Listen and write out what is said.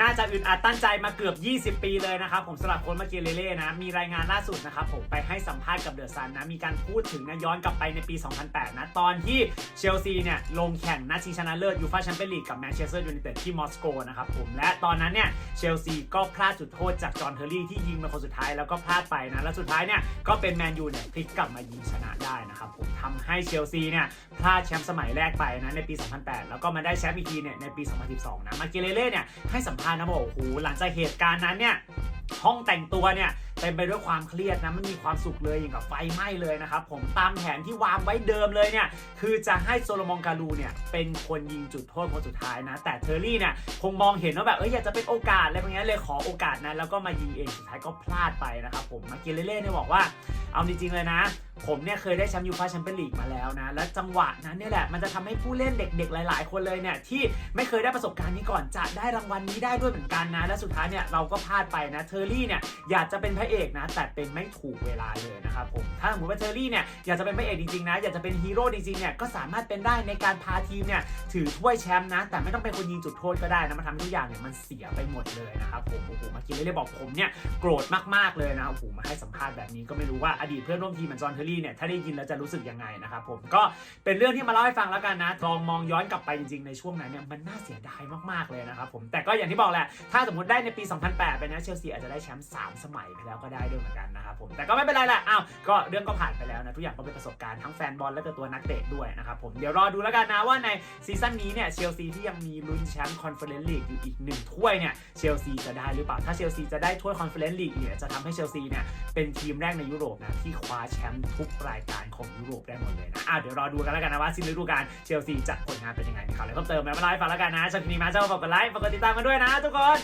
น่าจะอึดอัดตั้นใจมาเกือบ 20 ปีเลยนะครับผมสำหรับโค้ชมาเกเลเล่นะ มีรายงานล่าสุดนะครับผมไปให้สัมภาษณ์กับเดอะซันนะ มีการพูดถึงนะย้อนกลับไปในปี 2008 นะ ตอนที่เชลซีเนี่ยลงแข่งนัดชิงชนะเลิศยูฟ่าแชมเปี้ยนลีกกับแมนเชสเตอร์ยูไนเต็ดที่มอสโกนะครับผม และตอนนั้นเนี่ยเชลซีก็พลาดจุดโทษจากจอห์นเทอร์รี่ที่ยิงมาคนสุดท้ายแล้วก็พลาดไปนะ แล้วสุดท้ายเนี่ยก็เป็นแมนยูเนี่ยพลิกกลับมายิงชนะได้นะครับผมทำให้เชลซีเนี่ยพลาดแชมป์สมัยแรกไปนะในปี 2008 แล้วก็มาได้แชมป์อีกทีเนี่ยในปี 2012 นะ มาเกเลเล่เนี่ยให้สัมภาษณ์นะบอกโอ้โหหลังจากเหตุการณ์นั้นเนี่ยห้องแต่งตัวเนี่ยเต็มไปด้วยความเครียดนะมันมีความสุขเลยอย่างกับไฟไหม้เลยนะครับผมตามแผนที่วางไว้เดิมเลยเนี่ยคือจะให้โซโลมอนการูเนี่ยเป็นคนยิงจุดโทษคนสุดท้ายนะ แต่เทอร์รี่เนี่ยคงมองเห็นว่าแบบเอ้ยอยากจะเป็นโอกาสอะไรแบบนี้เลยขอโอกาสนั้นแล้วก็มายิงเองสุดท้ายก็พลาดไปนะครับผมมาเกเลเล่เนี่ยบอกว่า เอาจริงๆเลยนะ ผมเนี่ยเคยได้แชมป์ยูฟ่าแชมเปี้ยนลีกมาแล้วนะ และจังหวะนั้นเนี่ยแหละมันจะทำให้ผู้เล่นเด็กๆ หลาย ๆ คนเลยเนี่ยที่ไม่เคยได้ประสบการณ์นี้ก่อนจะได้รางวัลนี้ได้ด้วยเหมือนกันนะ และสุดท้ายเนี่ยเราก็พลาดไปนะเทอร์รี่เนี่ยอยากจะเป็นพระเอกนะ แต่เป็นไม่ถูกเวลาเลยนะครับผมถ้าสมมติว่าเทอร์รี่เนี่ยอยากจะเป็นพระเอกจริงๆนะอยากจะเป็นฮีโร่จริงๆเนี่ยก็สามารถเป็นได้ในการพาทีมเนี่ยถือถ้วยแชมป์นะ แต่ไม่ต้องเป็นคนยิงจุดโทษก็ได้นะมาทำทุกอย่างเนี่ยมันเสียไปหมดเลยนะครับผมโอ้โหมากินเลยบอกผมเนี่ยโกรธมากๆเลยนะโอ้โหมาให้สัมภาษณ์แบบนี้ก็ไม่รู้ว่าอดีตเพื่อนร่วมทีมเหมือนจอห์นเทอร์รี่เนี่ยถ้าได้ยินแล้วจะรู้สึกยังไงนะครับผมก็เป็นเรื่องที่มาเล่าให้ฟังแล้วกันนะลองมองย้อนกลับไปจริงๆในช่วงนั้นเนี่ยมันน่าเสียดายมากๆเลยนะครับผมแต่ก็อย่างที่บอกแหละถ้าสมมติได้ในปี 2008 ไปนะเชลซีอาจจะได้แชมป์3สมัยไปแล้วก็ได้ด้วยเหมือนกันนะครับผมแต่ก็ไม่เป็นไรแหละอ้าวก็เรื่องก็ผ่านไปแล้วนะทุกอย่างก็เป็นประสบการณ์ทั้งแฟนบอลและก็ตัวนักเตะด้วยนะครับผมเดี๋ยวรอดูแล้วกันนะว่าในซีซั่นนี้เนี่ยเชลซีที่ยังมีลุ้นแชมป์คอนเฟอเรนซ์ลีกอยู่อีกหนึ่งถ้วยเนี่ยเชลซีจะได้หรือเปล่าถ้าเชลซีจะได้ถ้วยคอนเฟอเรนซ์ลีกเนี่ยจะทำให้เชลซีเนี่ยเป็นทีมแรกในยุโรปนะที่คว้าแชมป์ทุกรายการของยุโรปได้หมดเลยนะอะเดี๋ยวรอดูกันแล้วกันนะว่าสิ้นฤดูกาลเชลซีจะผลงานเป็นยังไงมีข่าวอะไรเพิ่มเติมไหมมาไลฟ์ฟังแล้วกันนะชอบคลิปนี้มาเจ้าฝากกดไลค์ฝากกดติดตามกันด้วยนะทุกคน